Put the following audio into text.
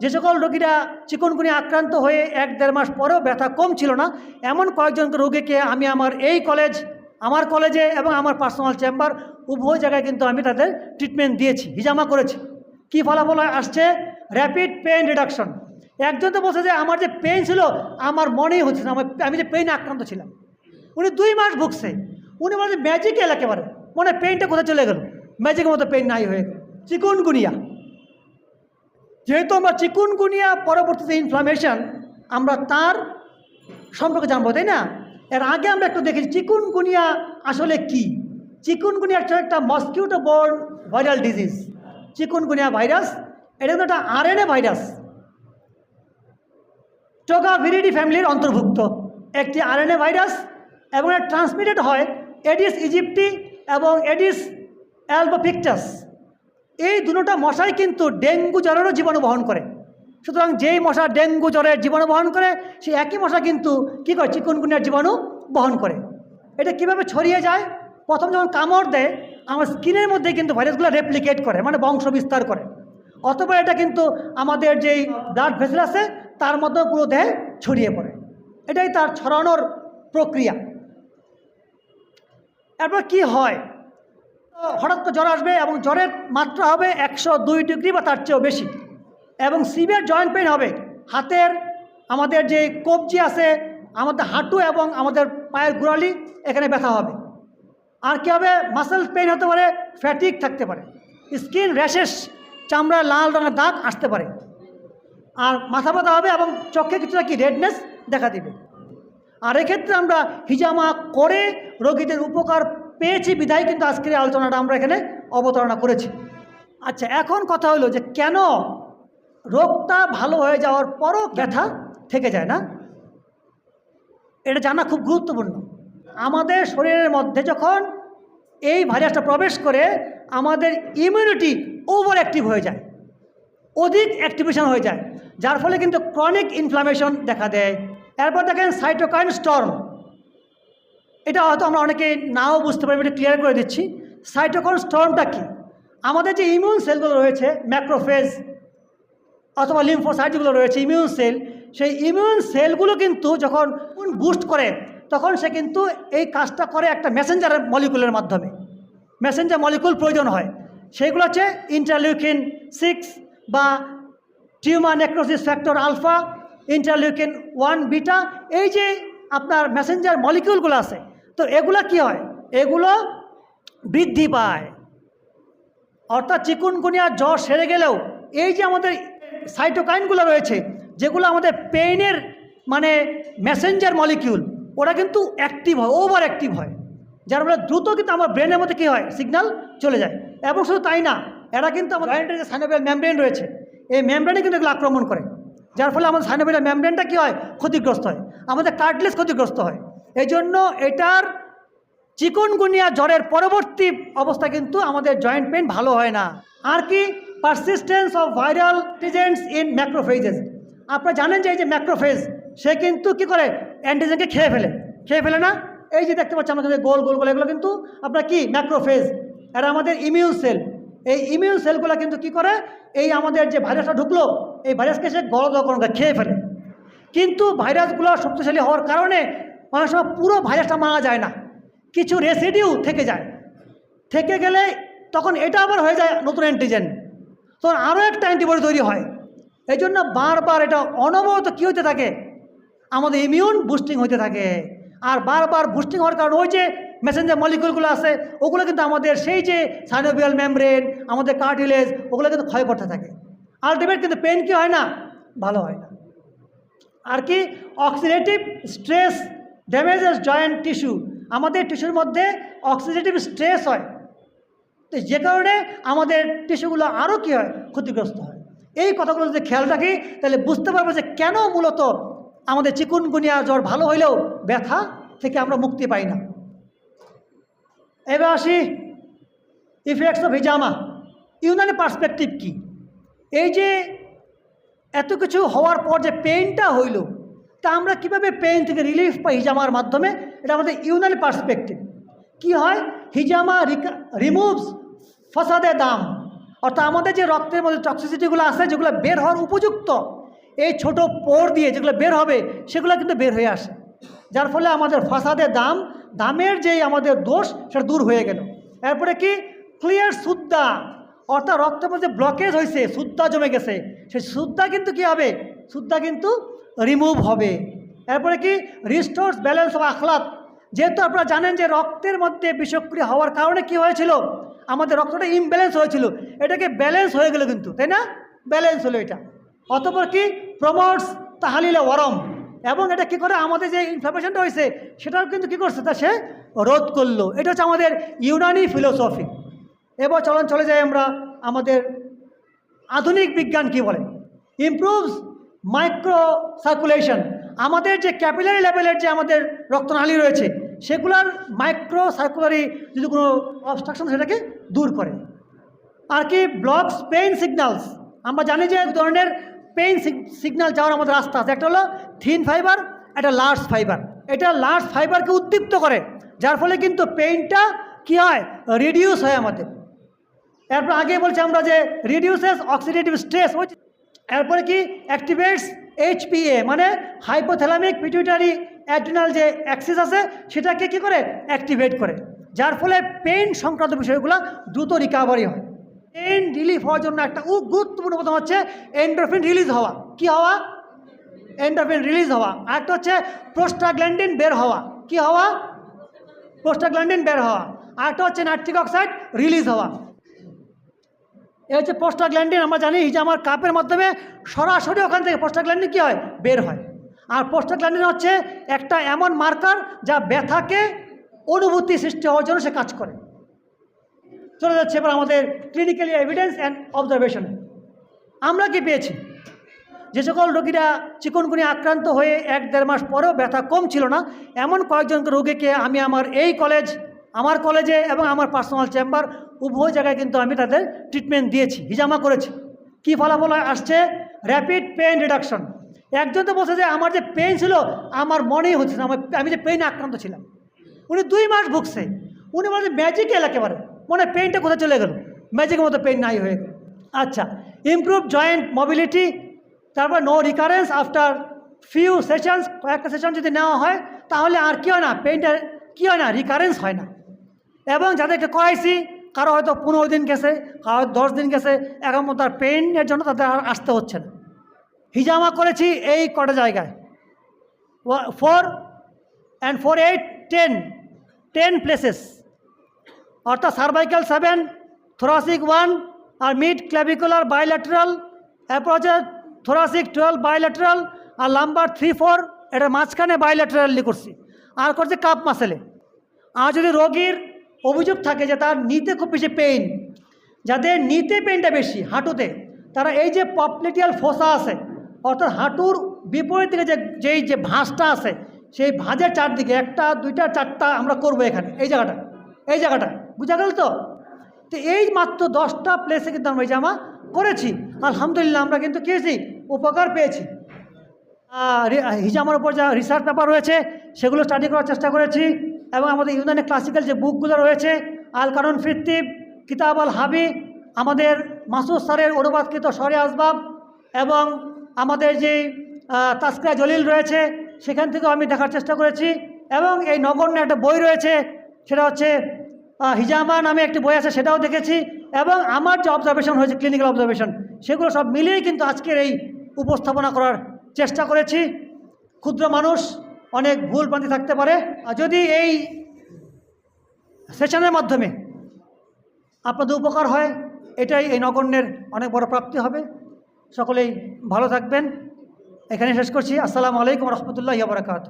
যে সকল রোগীরা চিকনগুনি আক্রান্ত হয়ে এক দেড় মাস পরেও ব্যথা কম ছিল না, এমন কয়েকজন রোগীকে আমি আমার এই কলেজ আমার কলেজে এবং আমার পার্সোনাল চেম্বার উভয় জায়গায় কিন্তু আমি তাদের ট্রিটমেন্ট দিয়েছি, হিজামা করেছি। কি ফলাফল আসছে? র্যাপিড পেন রিডাকশন একজন তো বলছে যে আমার যে পেন ছিল, আমার মনেই হচ্ছে না আমি যে পেইনে আক্রান্ত ছিলাম। উনি দুই মাস ভুগছে। উনি বলছে ম্যাজিক এল একেবারে, মনে পেইনটা কোথায় চলে গেল? ম্যাজিকের মতো পেন নাই হয়ে গেল। চিকুনগুনিয়া। যেহেতু আমরা চিকুনগুনিয়া পরবর্তীতে ইনফ্লামেশন আমরা তার সম্পর্কে জানব, তাই না? এর আগে আমরা একটু দেখেছি চিকুনগুনিয়া আসলে কি? চিকুনগুনিয়া হচ্ছে একটা mosquito borne viral disease chikungunya virus এটা কিন্তু একটা আরএনএ ভাইরাস টোকা ভিরিডি ফ্যামিলির অন্তর্ভুক্ত। একটি আরএনএ ভাইরাস এবং এটা ট্রান্সমিটেড হয় এডিস ইজিপ্টি এবং এডিস অ্যালবোপিকটাস এই দুটোটা মশাই কিন্তু ডেঙ্গু জ্বরেরও জীবাণু বহন করে। সুতরাং যেই মশা ডেঙ্গু জ্বরের জীবাণু বহন করে, সেই একই মশা কিন্তু কী করে? চিকুনগুনিয়ার জীবাণু বহন করে। এটা কীভাবে ছড়িয়ে যায়? প্রথম যখন কামড় দেয়, আমার স্কিনের মধ্যে কিন্তু ভাইরাসগুলো রেপ্লিকেট করে মানে বংশ বিস্তার করে। অথবা এটা কিন্তু আমাদের যেই ব্লাড ভেসেল আছে, তার মধ্যে পুরো দেহে ছড়িয়ে পড়ে। এটাই তার ছড়ানোর প্রক্রিয়া। এরপর কি হয়? হঠাৎ করে জ্বর আসবে এবং জ্বরের মাত্রা হবে একশো দুই ডিগ্রি বা তার চেয়েও বেশি। এবং সিভিয়ার জয়েন্ট পেইন হবে। হাতের আমাদের যে কবজি আছে, আমাদের হাঁটু এবং আমাদের পায়ের গোড়ালি, এখানে ব্যথা হবে। আর কী হবে? মাসেল পেইন হতে পারে ফ্যাটিক থাকতে পারে। স্কিন র্যাশেস চামড়ায় লাল রঙের দাগ আসতে পারে। আর মাথা ব্যথা হবে এবং চোখে কিছুটা কি রেডনেস দেখা দিবে। আর এক্ষেত্রে আমরা হিজামা করে রোগীদের উপকার পেয়েছি বিধায় কিন্তু আজকের আলোচনাটা আমরা এখানে অবতারণা করেছি। আচ্ছা এখন কথা হলো যে কেন রোগটা ভালো হয়ে যাওয়ার পরও ব্যথা থেকে যায় না? এটা জানা খুব গুরুত্বপূর্ণ। আমাদের শরীরের মধ্যে যখন এই ভাইরাসটা প্রবেশ করে, আমাদের ইমিউনিটি ওভার অ্যাক্টিভ হয়ে যায়, অধিক অ্যাক্টিভেশন হয়ে যায়, যার ফলে কিন্তু ক্রনিক ইনফ্লামেশন দেখা দেয়। এরপর দেখেন সাইটোকাইন স্টর্ম এটা হয়তো আমরা অনেকে নাও বুঝতে পারি এটা ক্লিয়ার করে দিচ্ছি। সাইটোকাইন স্টর্মটা কি? আমাদের যে ইমিউন সেলগুলো রয়েছে ম্যাক্রোফেজ অথবা লিম্ফোসাইট যেগুলো রয়েছে ইমিউন সেল সেই ইমিউন সেলগুলো কিন্তু যখন বুস্ট করে, তখন সে কিন্তু এই কাজটা করে একটা মেসেঞ্জার মলিকুলের মাধ্যমে। মেসেঞ্জার মলিকুল প্রয়োজন হয়। সেইগুলো হচ্ছে ইন্টারলিউকিন সিক্স বা tumour necrosis factor alpha interleukin one beta এই যে আপনার মেসেঞ্জার মলিকিউলগুলো আছে তো এগুলো কি হয়? এগুলো বৃদ্ধি পায়। অর্থাৎ চিকুনগুনিয়া জ্বর সেরে গেলেও এই যে আমাদের সাইটোকাইনগুলো রয়েছে, যেগুলো আমাদের পেইনের মানে মেসেঞ্জার মলিকিউল, ওরা কিন্তু অ্যাক্টিভ হয়, ওভার অ্যাক্টিভ হয়। যার ফলে দ্রুত কিন্তু আমার ব্রেনের মধ্যে কী হয়? সিগন্যাল চলে যায়। এবং শুধু তাই না, এরা কিন্তু আমার জয়েন্টের যে সাইনোভিয়াল মেমব্রেন রয়েছে, এই মেমব্রেনে কিন্তু এগুলো আক্রমণ করে। যার ফলে আমাদের সাইনোভিয়াল মেমব্রেনটা কী হয়? ক্ষতিগ্রস্ত হয়। আমাদের কার্টলেস ক্ষতিগ্রস্ত হয়। এই জন্য এটার চিকনগুনিয়া জ্বরের পরবর্তী অবস্থা কিন্তু আমাদের জয়েন্ট পেন ভালো হয় না। আর কি? Persistence of viral antigens in macrophages আপনারা জানেন যে এই যে ম্যাক্রোফেজ সে কিন্তু কি করে? অ্যান্টিজেনকে খেয়ে ফেলে। খেয়ে ফেলে না? এই যে দেখতে পাচ্ছি আমাদের গোল গোল গোল, এগুলো কিন্তু আপনার কি? ম্যাক্রোফেজ এরা আমাদের ইমিউন সেল এই ইমিউন সেলগুলো কিন্তু কি করে? এই আমাদের যে ভাইরাসটা ঢুকলো, এই ভাইরাসকে সে গলদকরণ করে খেয়ে ফেলে। কিন্তু ভাইরাসগুলো শক্তিশালী হওয়ার কারণে অনেক সময় পুরো ভাইরাসটা মারা যায় না। কিছু রেসিডিউ থেকে যায়। থেকে গেলে তখন এটা আবার হয়ে যায় নতুন অ্যান্টিজেন তখন আরও একটা অ্যান্টিবডি তৈরি হয়। এই জন্য বারবার এটা অনবরত কী হতে থাকে? আমাদের ইমিউন বুস্টিং হতে থাকে। আর বারবার বুস্টিং হওয়ার কারণে ওই যে মেসেঞ্জার মলিকুলগুলো আছে, ওগুলো কিন্তু আমাদের সেই যে সাইনোভিয়াল মেমব্রেন আমাদের কার্টিলেজ ওগুলো কিন্তু ক্ষয় করতে থাকে। আলটিমেট কিন্তু পেন কি হয় না? ভালো হয় না। আর কি oxidative stress damages joint tissue আমাদের টিস্যুর মধ্যে অক্সিডেটিভ স্ট্রেস হয়। তো যে কারণে আমাদের টিস্যুগুলো আরও কী হয়? ক্ষতিগ্রস্ত হয়। এই কথাগুলো যদি খেয়াল রাখি, তাহলে বুঝতে পারব যে কেন মূলত আমাদের চিকুনগুনিয়া জ্বর ভালো হইলেও ব্যথা থেকে আমরা মুক্তি পাই না। এবার আসি ইফেক্টস অফ হিজামা ইউনানি পার্সপেক্টিভ কি? এই যে এত কিছু হওয়ার পর যে পেইনটা হইল তা আমরা কীভাবে পেন থেকে রিলিফ পাই হিজামার মাধ্যমে? এটা আমাদের ইউনানি পার্সপেক্টিভ কি হয়? হিজামা রিমুভস ফসাদে দাম। অর্থাৎ আমাদের যে রক্তের মধ্যে টক্সিসিটিগুলো আছে, যেগুলো বের হওয়ার উপযুক্ত, এই ছোট পোর দিয়ে যেগুলো বের হবে, সেগুলো কিন্তু বের হয়ে আসে। যার ফলে আমাদের ফাসাদের দাম, দামের যেই আমাদের দোষ, সেটা দূর হয়ে গেল। এরপরে কি? ক্লিয়ার সুদ্দা অর্থাৎ রক্তের মধ্যে ব্লকেজ হয়েছে সুদ্দা জমে গেছে। সেই সুদ্দা কিন্তু কি হবে? সুদ্দা কিন্তু রিমুভ হবে। এরপরে কি? রিস্টোর্স ব্যালেন্স অফ আখলাত যেহেতু আপনারা জানেন যে রক্তের মধ্যে বিষক্রিয়া হওয়ার কারণে কি হয়েছিল? আমাদের রক্তটা ইমব্যালেন্স হয়েছিল। এটাকে ব্যালেন্স হয়ে গেল কিন্তু, তাই না? ব্যালেন্স হলো এটা। অতপর কি? প্রমোটস তাহালিলে ওরম। এবং এটা কি করে? আমাদের যে ইনফরমেশনটা হয়েছে, সেটাও কিন্তু কি করছে? তা সে রোধ করল। এটা হচ্ছে আমাদের ইউনানি ফিলোসফি এবার চলন, চলে যাই আমরা আমাদের আধুনিক বিজ্ঞান কি বলে? ইমপ্রুভস মাইক্রো সার্কুলেশন আমাদের যে ক্যাপিলারি লেভেলের যে আমাদের রক্তনালী রয়েছে, সেগুলোর মাইক্রো সার্কুলারি যদি কোনো অবস্ট্রাকশন সেটাকে দূর করে। আর কি ব্লকস পেইন সিগন্যালস আমরা জানি যে এক ধরনের পেইন সিগন্যাল যাওয়ার আমাদের রাস্তা আছে। একটা হলো থিন ফাইবার একটা লার্জ ফাইবার এটা লার্জ ফাইবারকে উদ্দীপ্ত করে, যার ফলে কিন্তু পেইনটা কি হয়? রিডিউস হয় আমাদের। এরপর আগে বলছি আমরা যে রিডিউসেস অক্সিডেটিভ স্ট্রেস ওই এরপরে কি? অ্যাক্টিভেটস এইচপিএ মানে হাইপোথ্যালামিক পিটুইটারি অ্যাড্রিনাল যে অ্যাক্সিস আছে, সেটাকে কি করে? অ্যাক্টিভেট করে। যার ফলে পেইন সংক্রান্ত বিষয়গুলো দ্রুত রিকাভারি হয়। পেইন রিলিফ হওয়ার জন্য একটা গুরুত্বপূর্ণ প্রথম হচ্ছে এন্ডোরফিন রিলিজ হওয়া। কি হওয়া? এন্ডোরফিন রিলিজ হওয়া। আরেকটা হচ্ছে প্রোস্টাগ্ল্যান্ডিন বের হওয়া। কি হওয়া? প্রোস্টাগ্ল্যান্ডিন বের হওয়া। আরেকটা হচ্ছে নাইট্রিক অক্সাইড রিলিজ হওয়া। এ হচ্ছে পোস্টাগ্ল্যান্ডিন আমরা জানি যে আমার কাপের মাধ্যমে সরাসরি ওখান থেকে পোস্টাগ্ল্যান্ডিন কী হয়? বের হয়। আর পোস্টাগ্ল্যান্ডিন হচ্ছে একটা এমন মার্কার যা ব্যথাকে অনুভূতি সৃষ্টি হওয়ার জন্য সে কাজ করে। চলে যাচ্ছে এবার আমাদের ক্লিনিক্যালি এভিডেন্স অ্যান্ড অবজারভেশনে আমরা কি পেয়েছি? যে সকল রোগীরা চিকনগুনি আক্রান্ত হয়ে এক দেড় মাস পরেও ব্যথা কম ছিল না, এমন কয়েকজন রোগীকে আমি আমার এই কলেজ আমার কলেজে এবং আমার পার্সোনাল চেম্বার উভয় জায়গায় কিন্তু আমি তাদের ট্রিটমেন্ট দিয়েছি, হিজামা করেছি। কি ফলাফল আসছে? র্যাপিড পেন রিডাকশন একজন তো বলছে যে আমার যে পেন ছিল, আমার মনেই হচ্ছে না, আমার আমি যে পেইনে আক্রান্ত ছিলাম। উনি দুই মাস ভুগছে। উনি বলছে ম্যাজিক্যাল একেবারে। মনে পেইনটা কোথায় চলে গেল? ম্যাজিকের মতো পেন নাই হয়ে গেল। আচ্ছা ইমপ্রুভ জয়েন্ট মোবিলিটি তারপর no recurrence after few sessions কয়েকটা সেশন যদি নেওয়া হয়, তাহলে আর কী হয় না পেনটা কী হয় না রিকারেন্স হয় না। এবং যাদেরকে করাইছি কারও হয়তো পনেরো দিন গেছে, কারও দশ দিন গেছে এখন তার পেইনের জন্য তাদের আর আসতে হচ্ছে না। হিজামা করেছি এই কটা জায়গায়। Four and four eight ten ten places অর্থাৎ সার্ভাইকাল সেভেন থোরাসিক ওয়ান আর মিড ক্ল্যাভিকুলার বাইল্যাটারাল এরপর হচ্ছে থোরাসিক টুয়েলভ বাইল্যাটারাল আর লাম্বার থ্রি ফোর এটা মাঝখানে বাইল্যাটারালি করছি। আর করছে কাপ মাসেলে। আর যদি রোগীর অভিযোগ থাকে যে তার নিতে খুব বেশি পেইন যাদের নিতে পেইনটা বেশি হাঁটুতে, তারা এই যে পপলেটিয়াল ফোসা আছে, অর্থাৎ হাঁটুর বিপরীত দিকে যে, যেই যে ভাঁজটা আছে, সেই ভাঁজের চারদিকে একটা, দুইটা, চারটা আমরা করব এখানে, এই জায়গাটা এই জায়গাটা, বুঝা গেল তো? তো এই মাত্র দশটা প্লেসে কিন্তু আমরা এই জামা করেছি। আলহামদুলিল্লাহ আমরা কিন্তু কী উপকার পেয়েছি। হিজামার উপর যা রিসার্চ পেপার রয়েছে, সেগুলো স্টাডি করার চেষ্টা করেছি। এবং আমাদের ইউনানি ক্লাসিক্যাল যে বুকগুলো রয়েছে আল কারণ ফিরতিব কিতাব আল হাবি আমাদের মাসুদ স্যারের অনুবাদকৃত সরে আসবাব এবং আমাদের যে আহ, তাস্করা জলিল রয়েছে সেখান থেকেও আমি দেখার চেষ্টা করেছি এবং এই নগণ্য একটা বই রয়েছে সেটা হচ্ছে হিজামা নামে একটি বই আছে সেটাও দেখেছি এবং আমার যে অবজারভেশন হয়েছে ক্লিনিক্যাল অবজারভেশন সেগুলো সব মিলিয়েই কিন্তু আজকের এই উপস্থাপনা করার চেষ্টা করেছি। ক্ষুদ্র মানুষ অনেক ভুল ভ্রান্তি থাকতে পারে। আর যদি এই সেশনের মাধ্যমে আপনাদের উপকার হয়, এটাই এই নগণ্যের অনেক বড় প্রাপ্তি হবে। সকলেই ভালো থাকবেন। এখানে শেষ করছি। আসসালামু আলাইকুম রহমতুল্লাহ বারকাত